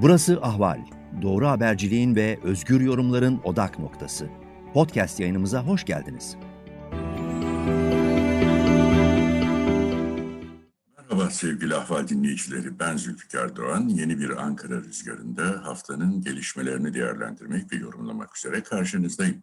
Burası Ahval. Doğru haberciliğin ve özgür yorumların odak noktası. Podcast yayınımıza hoş geldiniz. Merhaba sevgili Ahval dinleyicileri. Ben Zülfikar Doğan. Yeni bir Ankara Rüzgarı'nda haftanın gelişmelerini değerlendirmek ve yorumlamak üzere karşınızdayım.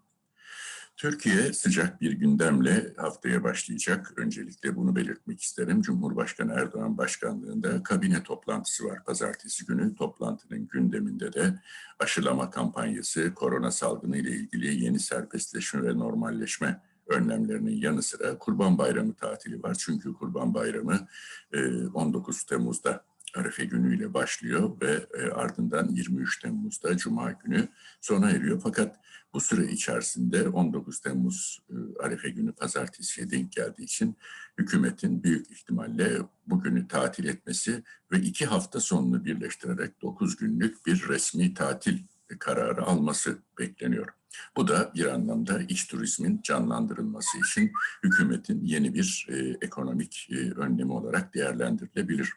Türkiye sıcak bir gündemle haftaya başlayacak. Öncelikle bunu belirtmek isterim. Cumhurbaşkanı Erdoğan başkanlığında kabine toplantısı var pazartesi günü. Toplantının gündeminde de aşılama kampanyası, korona salgını ile ilgili yeni serbestleşme ve normalleşme önlemlerinin yanı sıra Kurban Bayramı tatili var. Çünkü Kurban Bayramı 19 Temmuz'da Arefe günüyle başlıyor ve ardından 23 Temmuz'da Cuma günü sona eriyor. Fakat bu süre içerisinde 19 Temmuz e, Arife günü pazartesiye denk geldiği için hükümetin büyük ihtimalle bugünü tatil etmesi ve iki hafta sonunu birleştirerek 9 günlük bir resmi tatil kararı alması bekleniyor. Bu da bir anlamda iç turizmin canlandırılması için hükümetin yeni bir e, ekonomik e, önlemi olarak değerlendirilebilir.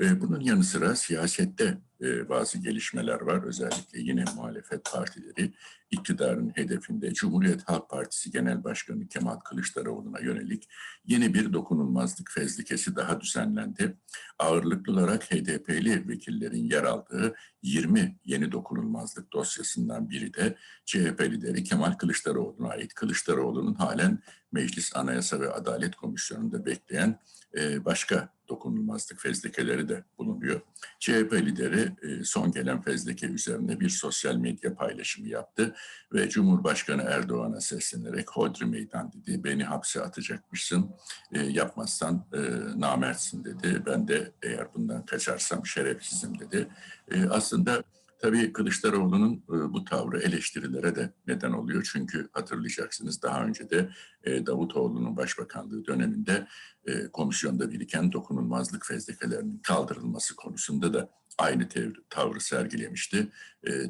E, bunun yanı sıra siyasette e, bazı gelişmeler var. Özellikle yine muhalefet partileri iktidarın hedefinde Cumhuriyet Halk Partisi Genel Başkanı Kemal Kılıçdaroğlu'na yönelik yeni bir dokunulmazlık fezlikesi daha düzenlendi. Ağırlıklı olarak HDP'li vekillerin yer aldığı 20 yeni dokunulmazlık dosyasından biri de CHP lideri Kemal Kılıçdaroğlu'na ait. Kılıçdaroğlu'nun halen Meclis Anayasa ve Adalet Komisyonu'nda bekleyen e, başka dokunulmazlık fezlekeleri de bulunuyor. CHP lideri e, son gelen fezleke üzerine bir sosyal medya paylaşımı yaptı ve Cumhurbaşkanı Erdoğan'a seslenerek hodri meydan dedi. Beni hapse atacakmışsın, e, yapmazsan e, namertsin dedi. Ben de eğer bundan kaçarsam şerefsizim dedi. Aslında Tabii Kılıçdaroğlu'nun e, bu tavrı eleştirilere de neden oluyor. Çünkü hatırlayacaksınız daha önce de e, Davutoğlu'nun başbakanlığı döneminde e, komisyonda biriken dokunulmazlık fezlekelerinin kaldırılması konusunda da aynı tavrı sergilemişti.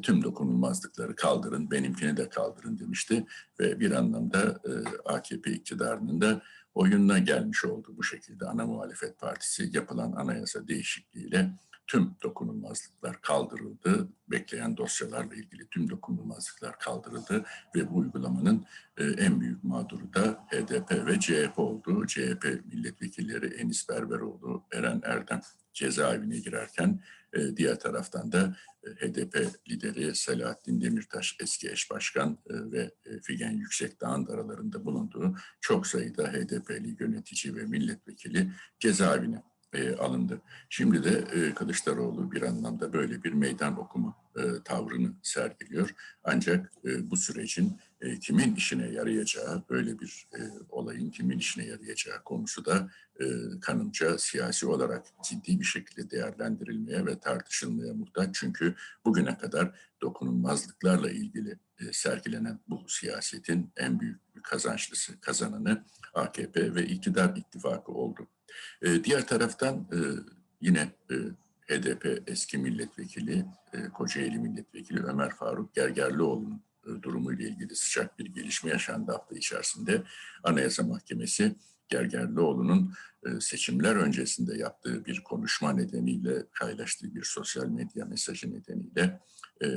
Tüm dokunulmazlıkları kaldırın, benimkini de kaldırın demişti. Ve bir anlamda AKP iktidarının da oyununa gelmiş oldu bu şekilde ana muhalefet partisi yapılan anayasa değişikliğiyle tüm dokunulmazlıklar kaldırıldı. Bekleyen dosyalarla ilgili tüm dokunulmazlıklar kaldırıldı ve bu uygulamanın e, en büyük mağduru da HDP ve CHP oldu. CHP milletvekilleri Enis Berberoğlu, Eren Erdem cezaevine girerken e, diğer taraftan da e, HDP lideri Selahattin Demirtaş eski eş başkan ve Figen Yüksekdağ'ın da aralarında bulunduğu çok sayıda HDP'li yönetici ve milletvekili cezaevine e, alındı. Şimdi de e, Kılıçdaroğlu bir anlamda böyle bir meydan okuma e, tavrını sergiliyor. Ancak e, bu sürecin e, kimin işine yarayacağı, böyle bir e, olayın kimin işine yarayacağı konusu da e, kanımca siyasi olarak ciddi bir şekilde değerlendirilmeye ve tartışılmaya muhtaç. Çünkü bugüne kadar dokunulmazlıklarla ilgili e, sergilenen bu siyasetin en büyük kazançlısı, kazananı AKP ve iktidar ittifakı oldu. E, diğer taraftan e, yine e, HDP eski milletvekili, e, Kocaeli milletvekili Ömer Faruk Gergerlioğlu'nun e, durumuyla ilgili sıcak bir gelişme yaşandı hafta içerisinde. Anayasa Mahkemesi Gergerlioğlu'nun e, seçimler öncesinde yaptığı bir konuşma nedeniyle paylaştığı bir sosyal medya mesajı nedeniyle e,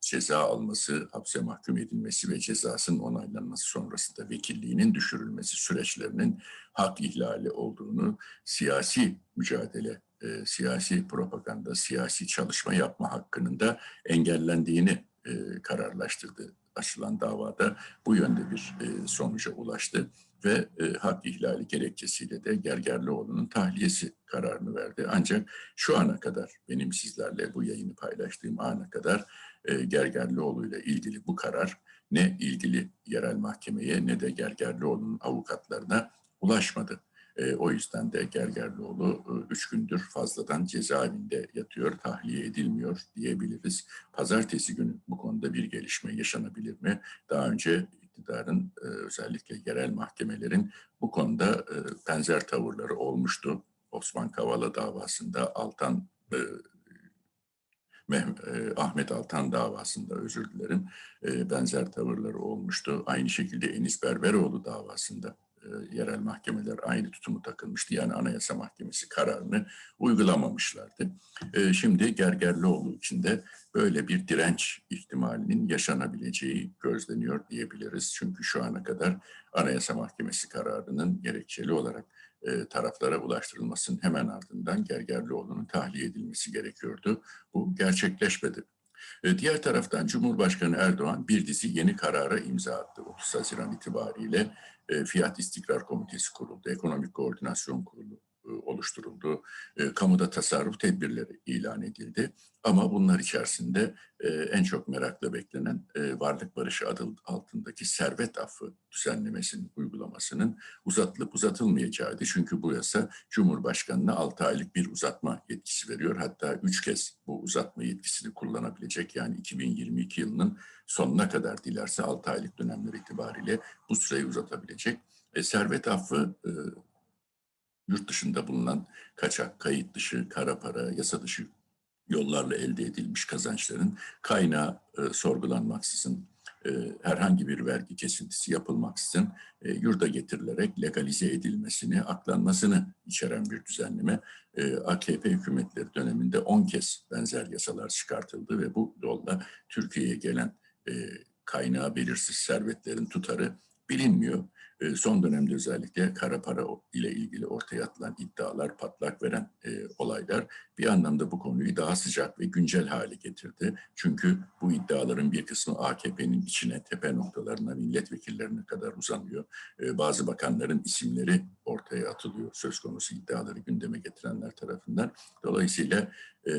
ceza alması, hapse mahkum edilmesi ve cezasının onaylanması sonrasında vekilliğinin düşürülmesi süreçlerinin hak ihlali olduğunu, siyasi mücadele, e, siyasi propaganda, siyasi çalışma yapma hakkının da engellendiğini e, kararlaştırdı. Açılan davada bu yönde bir e, sonuca ulaştı ve e, hak ihlali gerekçesiyle de Gergerlioğlu'nun tahliyesi kararını verdi. Ancak şu ana kadar benim sizlerle bu yayını paylaştığım ana kadar e, Gergerlioğlu ile ilgili bu karar ne ilgili yerel mahkemeye ne de Gergerlioğlu'nun avukatlarına ulaşmadı. E, o yüzden de Gergerlioğlu e, üç gündür fazladan cezaevinde yatıyor, tahliye edilmiyor diyebiliriz. Pazartesi günü bu konuda bir gelişme yaşanabilir mi? Daha önce iktidarın e, özellikle yerel mahkemelerin bu konuda e, benzer tavırları olmuştu. Osman Kavala davasında Altan e, Ahmet Altan davasında özür dilerim benzer tavırları olmuştu. Aynı şekilde Enis Berberoğlu davasında yerel mahkemeler aynı tutumu takılmıştı. Yani Anayasa Mahkemesi kararını uygulamamışlardı. E, şimdi Gergerlioğlu için de böyle bir direnç ihtimalinin yaşanabileceği gözleniyor diyebiliriz. Çünkü şu ana kadar Anayasa Mahkemesi kararının gerekçeli olarak e, taraflara ulaştırılmasının hemen ardından Gergerlioğlu'nun tahliye edilmesi gerekiyordu. Bu gerçekleşmedi. E, diğer taraftan Cumhurbaşkanı Erdoğan bir dizi yeni karara imza attı. 30 Haziran itibariyle e, Fiyat İstikrar Komitesi kuruldu, Ekonomik Koordinasyon Kurulu oluşturuldu. E, kamuda tasarruf tedbirleri ilan edildi. Ama bunlar içerisinde e, en çok merakla beklenen e, varlık barışı adı altındaki servet affı düzenlemesinin uygulamasının uzatılıp uzatılmayacağıydı. Çünkü bu yasa Cumhurbaşkanı'na 6 aylık bir uzatma yetkisi veriyor. Hatta 3 kez bu uzatma yetkisini kullanabilecek. Yani 2022 yılının sonuna kadar dilerse 6 aylık dönemler itibariyle bu süreyi uzatabilecek. E, servet affı e, yurt dışında bulunan kaçak, kayıt dışı, kara para, yasa dışı yollarla elde edilmiş kazançların kaynağı e, sorgulanmaksızın, e, herhangi bir vergi kesintisi yapılmaksızın e, yurda getirilerek legalize edilmesini, aklanmasını içeren bir düzenleme. E, AKP hükümetleri döneminde 10 kez benzer yasalar çıkartıldı ve bu yolla Türkiye'ye gelen e, kaynağı belirsiz servetlerin tutarı bilinmiyor. E, son dönemde özellikle kara para ile ilgili ortaya atılan iddialar, patlak veren e, olaylar bir anlamda bu konuyu daha sıcak ve güncel hale getirdi. Çünkü bu iddiaların bir kısmı AKP'nin içine, tepe noktalarına, milletvekillerine kadar uzanıyor. E, bazı bakanların isimleri ortaya atılıyor söz konusu iddiaları gündeme getirenler tarafından. Dolayısıyla e,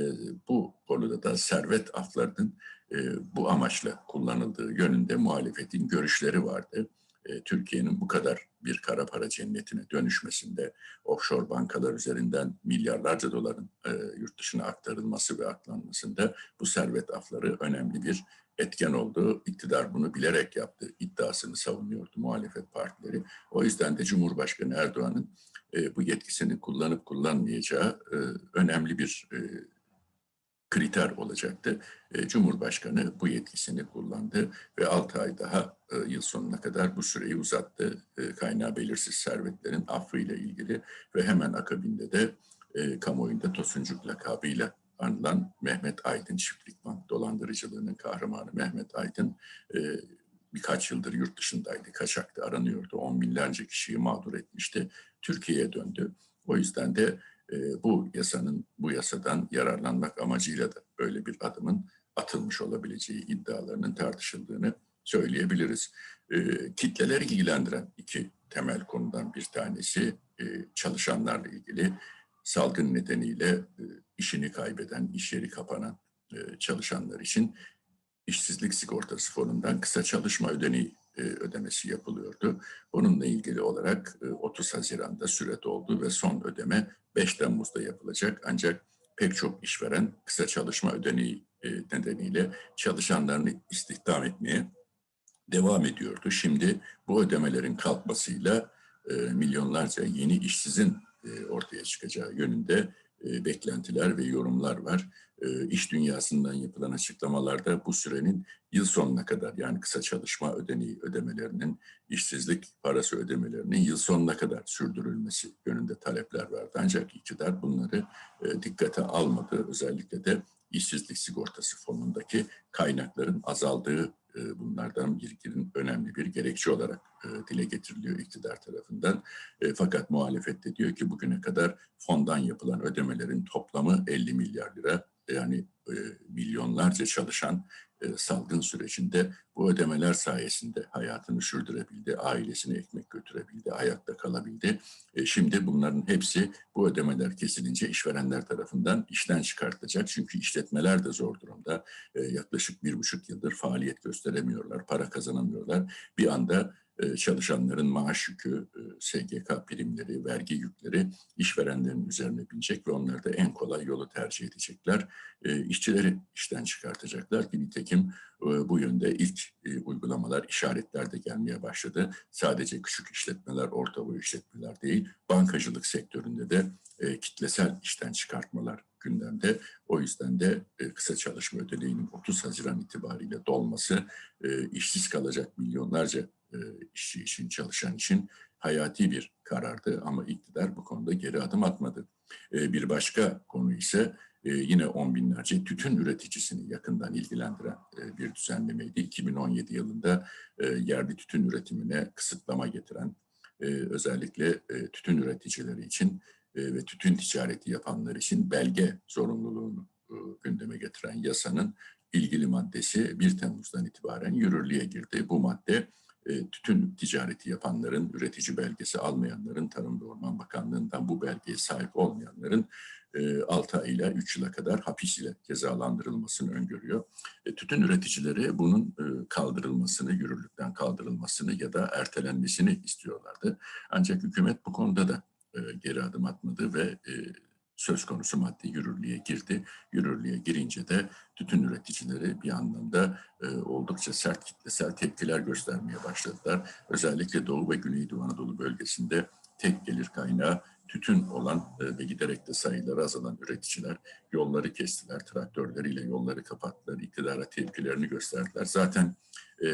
bu konuda da servet aflarının e, bu amaçla kullanıldığı yönünde muhalefetin görüşleri vardı. E, Türkiye'nin bu kadar bir kara para cennetine dönüşmesinde offshore bankalar üzerinden milyarlarca doların e, yurt dışına aktarılması ve aklanmasında bu servet afları önemli bir etken oldu. İktidar bunu bilerek yaptı iddiasını savunuyordu muhalefet partileri. O yüzden de Cumhurbaşkanı Erdoğan'ın e, bu yetkisini kullanıp kullanmayacağı önemli bir kriter olacaktı. E, Cumhurbaşkanı bu yetkisini kullandı ve 6 ay daha e, yıl sonuna kadar bu süreyi uzattı. E, kaynağı belirsiz servetlerin affı ile ilgili ve hemen akabinde de e, kamuoyunda Tosuncuk lakabıyla anılan Mehmet Aydın Çiftlik Bank dolandırıcılığının kahramanı Mehmet Aydın birkaç yıldır yurt dışındaydı, kaçaktı, aranıyordu. On binlerce kişiyi mağdur etmişti. Türkiye'ye döndü. O yüzden de e, bu yasanın bu yasadan yararlanmak amacıyla da böyle bir adımın atılmış olabileceği iddialarının tartışıldığını söyleyebiliriz. E, kitleleri ilgilendiren iki temel konudan bir tanesi e, çalışanlarla ilgili salgın nedeniyle e, işini kaybeden, iş yeri kapanan e, çalışanlar için işsizlik sigortası fonundan kısa çalışma ödeneği ödemesi yapılıyordu. Bununla ilgili olarak 30 e, Haziran'da süre doldu ve son ödeme 5 Temmuz'da yapılacak. Ancak pek çok işveren kısa çalışma ödeneği e, nedeniyle çalışanlarını istihdam etmeye devam ediyordu. Şimdi bu ödemelerin kalkmasıyla milyonlarca yeni işsizin ortaya çıkacağı yönünde beklentiler ve yorumlar var. İş dünyasından yapılan açıklamalarda bu sürenin yıl sonuna kadar yani kısa çalışma ödeneği ödemelerinin, işsizlik parası ödemelerinin yıl sonuna kadar sürdürülmesi yönünde talepler vardı. Ancak iktidar bunları dikkate almadı. Özellikle de işsizlik sigortası fonundaki kaynakların azaldığı e, bunlardan birinin önemli bir gerekçe olarak e, dile getiriliyor iktidar tarafından. E, fakat muhalefet diyor ki bugüne kadar fondan yapılan ödemelerin toplamı 50 milyar lira yani milyonlarca çalışan e, salgın sürecinde bu ödemeler sayesinde hayatını sürdürebildi, ailesine ekmek götürebildi, ayakta kalabildi. E, şimdi bunların hepsi bu ödemeler kesilince işverenler tarafından işten çıkartılacak. Çünkü işletmeler de zor durumda. E, yaklaşık bir buçuk yıldır faaliyet gösteremiyorlar, para kazanamıyorlar. Bir anda e, çalışanların maaş yükü, e, SGK primleri, vergi yükleri işverenlerin üzerine binecek ve onlar da en kolay yolu tercih edecekler. E, işçileri işten çıkartacaklar ki nitekim bu yönde ilk uygulamalar, işaretler de gelmeye başladı. Sadece küçük işletmeler, orta boy işletmeler değil, bankacılık sektöründe de kitlesel işten çıkartmalar gündemde. O yüzden de kısa çalışma ödeneğinin 30 Haziran itibariyle dolması işsiz kalacak milyonlarca e, işçi için, çalışan için hayati bir karardı ama iktidar bu konuda geri adım atmadı. E, bir başka konu ise e, yine on binlerce tütün üreticisini yakından ilgilendiren e, bir düzenlemeydi. 2017 yılında e, yerli tütün üretimine kısıtlama getiren özellikle tütün üreticileri için ve tütün ticareti yapanlar için belge zorunluluğunu gündeme getiren yasanın ilgili maddesi 1 Temmuz'dan itibaren yürürlüğe girdi. Bu madde e, tütün ticareti yapanların, üretici belgesi almayanların, Tarım ve Orman Bakanlığı'ndan bu belgeye sahip olmayanların 6 ay ile 3 yıla kadar hapis ile cezalandırılmasını öngörüyor. E, tütün üreticileri bunun kaldırılmasını, yürürlükten kaldırılmasını ya da ertelenmesini istiyorlardı. Ancak hükümet bu konuda da geri adım atmadı ve söz konusu madde yürürlüğe girdi. Yürürlüğe girince de tütün üreticileri bir anlamda e, oldukça sert kitlesel tepkiler göstermeye başladılar. Özellikle Doğu ve Güneydoğu Anadolu bölgesinde tek gelir kaynağı tütün olan e, ve giderek de sayıları azalan üreticiler yolları kestiler, traktörleriyle yolları kapattılar, iktidara tepkilerini gösterdiler. Zaten e,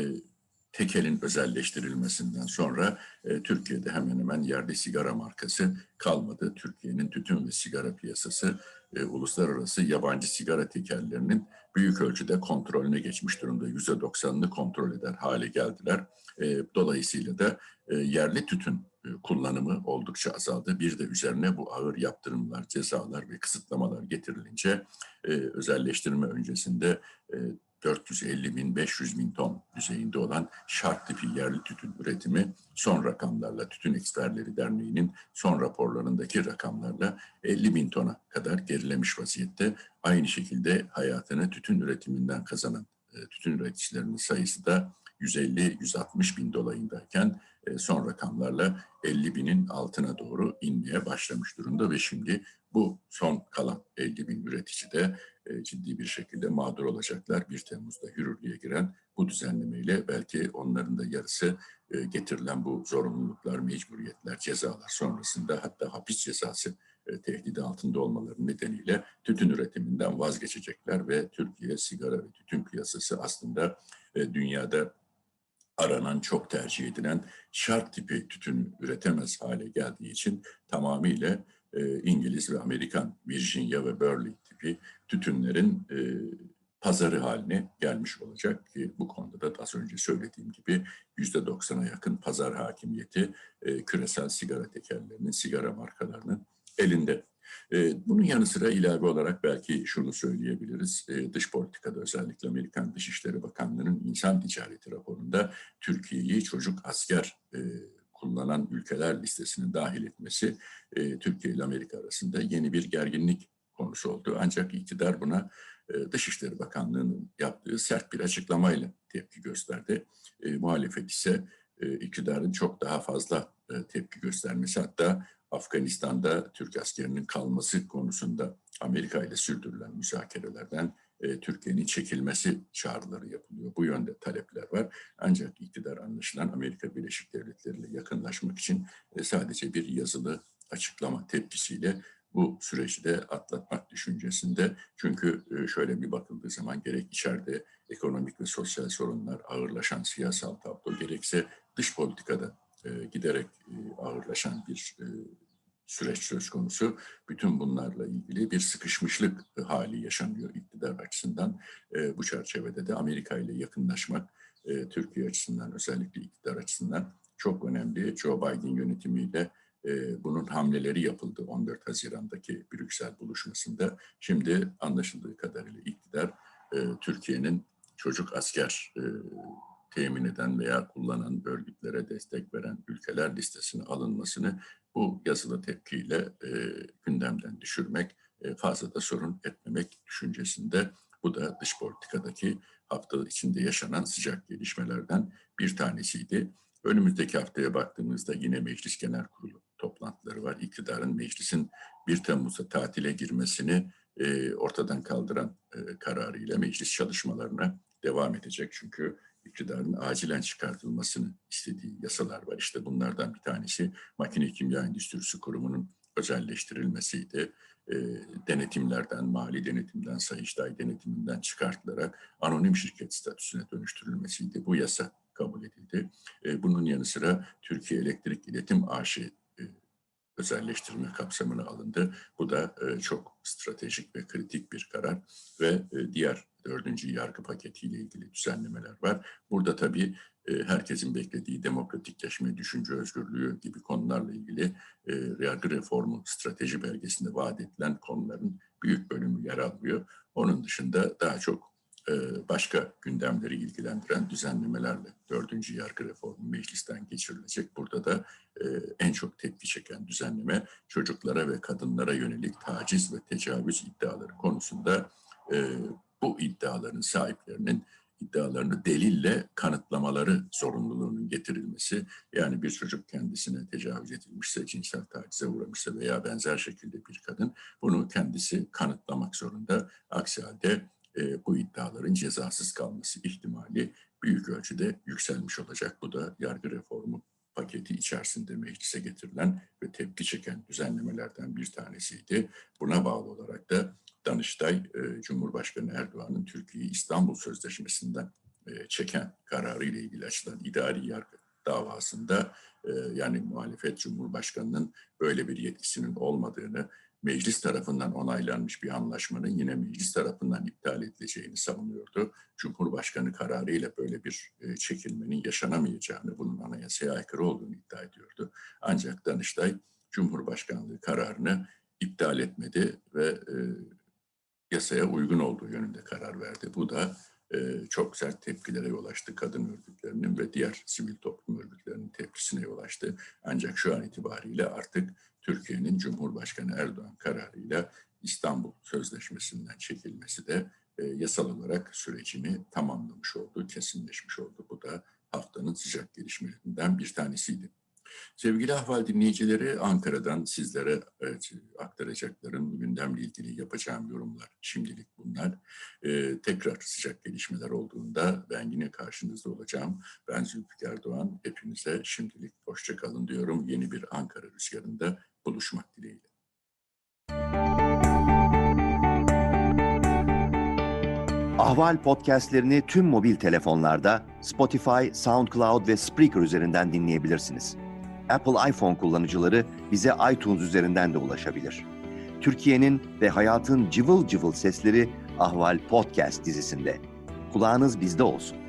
tekelin özelleştirilmesinden sonra e, Türkiye'de hemen hemen yerli sigara markası kalmadı. Türkiye'nin tütün ve sigara piyasası e, uluslararası yabancı sigara tekellerinin büyük ölçüde kontrolüne geçmiş durumda. Yüzde doksanını kontrol eder hale geldiler. E, dolayısıyla da e, yerli tütün e, kullanımı oldukça azaldı. Bir de üzerine bu ağır yaptırımlar, cezalar ve kısıtlamalar getirilince e, özelleştirme öncesinde e, 450 bin, 500 bin ton düzeyinde olan şart tipi yerli tütün üretimi son rakamlarla Tütün Eksperleri Derneği'nin son raporlarındaki rakamlarla 50 bin tona kadar gerilemiş vaziyette. Aynı şekilde hayatını tütün üretiminden kazanan e, tütün üreticilerinin sayısı da 150-160 bin dolayındayken e, son rakamlarla 50 binin altına doğru inmeye başlamış durumda ve şimdi bu son kalan 50 bin üretici de e, ciddi bir şekilde mağdur olacaklar. 1 Temmuz'da yürürlüğe giren bu düzenlemeyle belki onların da yarısı e, getirilen bu zorunluluklar, mecburiyetler, cezalar sonrasında hatta hapis cezası e, tehdidi altında olmaları nedeniyle tütün üretiminden vazgeçecekler ve Türkiye sigara ve tütün piyasası aslında dünyada aranan, çok tercih edilen şart tipi tütün üretemez hale geldiği için tamamıyla İngiliz ve Amerikan Virginia ve Burley tipi tütünlerin e, pazarı haline gelmiş olacak ki bu konuda da az önce söylediğim gibi yüzde doksana yakın pazar hakimiyeti e, küresel sigara tekerlerinin, sigara markalarının elinde. E, bunun yanı sıra ilave olarak belki şunu söyleyebiliriz. E, dış politikada özellikle Amerikan Dışişleri Bakanlığı'nın insan ticareti raporunda Türkiye'yi çocuk asker e, kullanan ülkeler listesine dahil etmesi e, Türkiye ile Amerika arasında yeni bir gerginlik konusu oldu. Ancak iktidar buna e, Dışişleri Bakanlığı'nın yaptığı sert bir açıklamayla tepki gösterdi. E, muhalefet ise e, iktidarın çok daha fazla e, tepki göstermesi hatta Afganistan'da Türk askerinin kalması konusunda Amerika ile sürdürülen müzakerelerden e, Türkiye'nin çekilmesi çağrıları yapılıyor. Bu yönde talepler var. Ancak iktidar anlaşılan Amerika Birleşik Devletleri ile yakınlaşmak için e, sadece bir yazılı açıklama tepkisiyle bu süreci de atlatmak düşüncesinde. Çünkü e, şöyle bir bakıldığı zaman gerek içeride ekonomik ve sosyal sorunlar, ağırlaşan siyasal tablo gerekse dış politikada giderek ağırlaşan bir süreç söz konusu. Bütün bunlarla ilgili bir sıkışmışlık hali yaşanıyor iktidar açısından. Bu çerçevede de Amerika ile yakınlaşmak Türkiye açısından özellikle iktidar açısından çok önemli. Joe Biden yönetimiyle e, bunun hamleleri yapıldı 14 Haziran'daki Brüksel buluşmasında. Şimdi anlaşıldığı kadarıyla iktidar e, Türkiye'nin çocuk asker e, temin eden veya kullanan örgütlere destek veren ülkeler listesine alınmasını bu yazılı tepkiyle e, gündemden düşürmek, e, fazla da sorun etmemek düşüncesinde. Bu da dış politikadaki hafta içinde yaşanan sıcak gelişmelerden bir tanesiydi. Önümüzdeki haftaya baktığımızda yine Meclis Genel Kurulu toplantıları var. İktidarın meclisin 1 Temmuz'da tatile girmesini e, ortadan kaldıran e, kararıyla meclis çalışmalarına devam edecek. Çünkü iktidarın acilen çıkartılmasını istediği yasalar var. İşte bunlardan bir tanesi Makine Kimya Endüstrisi Kurumu'nun özelleştirilmesiydi. E, denetimlerden, mali denetimden, Sayıştay denetiminden çıkartılarak anonim şirket statüsüne dönüştürülmesiydi. Bu yasa kabul edildi. E, bunun yanı sıra Türkiye Elektrik İletim AŞ özelleştirme kapsamına alındı. Bu da e, çok stratejik ve kritik bir karar ve e, diğer dördüncü yargı paketiyle ilgili düzenlemeler var. Burada tabii e, herkesin beklediği demokratikleşme, düşünce özgürlüğü gibi konularla ilgili e, yargı reformu strateji belgesinde vaat edilen konuların büyük bölümü yer alıyor. Onun dışında daha çok başka gündemleri ilgilendiren düzenlemelerle dördüncü yargı reformu meclisten geçirilecek. Burada da e, en çok tepki çeken düzenleme çocuklara ve kadınlara yönelik taciz ve tecavüz iddiaları konusunda e, bu iddiaların sahiplerinin iddialarını delille kanıtlamaları zorunluluğunun getirilmesi yani bir çocuk kendisine tecavüz edilmişse, cinsel tacize uğramışsa veya benzer şekilde bir kadın bunu kendisi kanıtlamak zorunda. Aksi halde e, bu iddiaların cezasız kalması ihtimali büyük ölçüde yükselmiş olacak. Bu da yargı reformu paketi içerisinde meclise getirilen ve tepki çeken düzenlemelerden bir tanesiydi. Buna bağlı olarak da Danıştay, e, Cumhurbaşkanı Erdoğan'ın Türkiye'yi İstanbul Sözleşmesi'nden e, çeken kararı ile ilgili açılan idari yargı davasında e, yani muhalefet Cumhurbaşkanı'nın böyle bir yetkisinin olmadığını, meclis tarafından onaylanmış bir anlaşmanın yine meclis tarafından iptal edileceğini savunuyordu. Cumhurbaşkanı kararıyla böyle bir e, çekilmenin yaşanamayacağını, bunun anayasaya aykırı olduğunu iddia ediyordu. Ancak Danıştay Cumhurbaşkanlığı kararını iptal etmedi ve e, yasaya uygun olduğu yönünde karar verdi. Bu da çok sert tepkilere yol açtı. Kadın örgütlerinin ve diğer sivil toplum örgütlerinin tepkisine yol açtı. Ancak şu an itibariyle artık Türkiye'nin Cumhurbaşkanı Erdoğan kararıyla İstanbul Sözleşmesi'nden çekilmesi de e, yasal olarak sürecini tamamlamış oldu, kesinleşmiş oldu. Bu da haftanın sıcak gelişmelerinden bir tanesiydi. Sevgili ahval dinleyicileri Ankara'dan sizlere evet, aktaracaklarım gündemle ilgili yapacağım yorumlar şimdilik bunlar. Ee, tekrar sıcak gelişmeler olduğunda ben yine karşınızda olacağım. Ben Zülfikar Doğan. Hepinize şimdilik hoşça kalın diyorum. Yeni bir Ankara rüzgarında buluşmak dileğiyle. Ahval podcastlerini tüm mobil telefonlarda Spotify, SoundCloud ve Spreaker üzerinden dinleyebilirsiniz. Apple iPhone kullanıcıları bize iTunes üzerinden de ulaşabilir. Türkiye'nin ve hayatın cıvıl cıvıl sesleri Ahval Podcast dizisinde. Kulağınız bizde olsun.